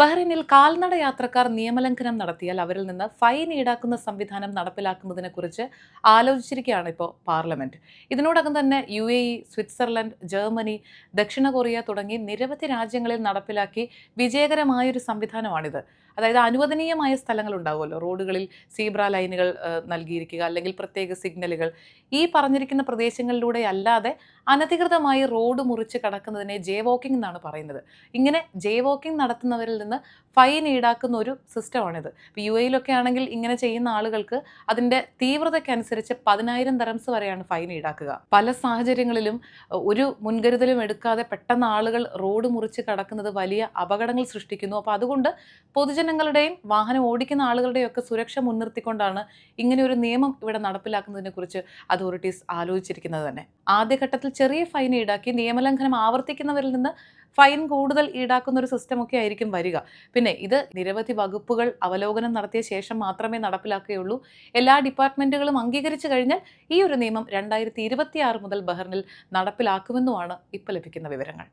ബഹ്റൈനിൽ കാൽനട യാത്രക്കാർ നിയമലംഘനം നടത്തിയാൽ അവരിൽ നിന്ന് ഫൈൻ ഈടാക്കുന്ന സംവിധാനം നടപ്പിലാക്കുന്നതിനെ കുറിച്ച് ആലോചിച്ചിരിക്കുകയാണ് ഇപ്പോൾ പാർലമെന്റ്. ഇതിനോടകം തന്നെ U A E Switzerland Germany ദക്ഷിണ കൊറിയ തുടങ്ങി നിരവധി രാജ്യങ്ങളിൽ നടപ്പിലാക്കി വിജയകരമായൊരു സംവിധാനമാണിത്. അതായത് അനുവദനീയമായ സ്ഥലങ്ങൾ ഉണ്ടാവുമല്ലോ. റോഡുകളിൽ സീബ്ര ലൈനുകൾ നൽകിയിരിക്കുക അല്ലെങ്കിൽ പ്രത്യേക സിഗ്നലുകൾ. ഈ പറഞ്ഞിരിക്കുന്ന പ്രദേശങ്ങളിലൂടെ അല്ലാതെ അനധികൃതമായി റോഡ് മുറിച്ച് കടക്കുന്നതിനെ ജേ വോക്കിംഗ് എന്നാണ് പറയുന്നത്. ഇങ്ങനെ ജേ വോക്കിംഗ് നടത്തുന്നവരിൽ നിന്ന് ഫൈൻ ഈടാക്കുന്ന ഒരു സിസ്റ്റമാണിത്. ഇപ്പോൾ യു എയിലൊക്കെ ആണെങ്കിൽ ഇങ്ങനെ ചെയ്യുന്ന ആളുകൾക്ക് അതിന്റെ തീവ്രതയ്ക്കനുസരിച്ച് പതിനായിരം തരംസ് വരെയാണ് ഫൈൻ ഈടാക്കുക. പല സാഹചര്യങ്ങളിലും ഒരു മുൻകരുതലും എടുക്കാതെ പെട്ടെന്ന് ആളുകൾ റോഡ് മുറിച്ച് കടക്കുന്നത് വലിയ അപകടങ്ങൾ സൃഷ്ടിക്കുന്നു. അപ്പോൾ അതുകൊണ്ട് പൊതുജനങ്ങളുടെയും വാഹനം ഓടിക്കുന്ന ആളുകളുടെയും ഒക്കെ സുരക്ഷ മുൻനിർത്തിക്കൊണ്ടാണ് ഇങ്ങനെ ഒരു നിയമം ഇവിടെ നടപ്പിലാക്കുന്നതിനെ കുറിച്ച് അതോറിറ്റീസ് ആലോചിച്ചിരിക്കുന്നത് തന്നെ. ആദ്യഘട്ടത്തിൽ ചെറിയ ഫൈൻ ഈടാക്കി നിയമലംഘനം ആവർത്തിക്കുന്നവരിൽ നിന്ന് ഫൈൻ കൂടുതൽ ഈടാക്കുന്ന ഒരു സിസ്റ്റം ഒക്കെ ആയിരിക്കും വരിക. പിന്നെ ഇത് നിരവധി വകുപ്പുകൾ അവലോകനം നടത്തിയ ശേഷം മാത്രമേ നടപ്പിലാക്കുകയുള്ളൂ. എല്ലാ ഡിപ്പാർട്ട്മെന്റുകളും അംഗീകരിച്ചു കഴിഞ്ഞാൽ ഈ ഒരു നിയമം രണ്ടായിരത്തി മുതൽ ബഹ്റിനിൽ നടപ്പിലാക്കുമെന്നുമാണ് ഇപ്പോൾ ലഭിക്കുന്ന വിവരങ്ങൾ.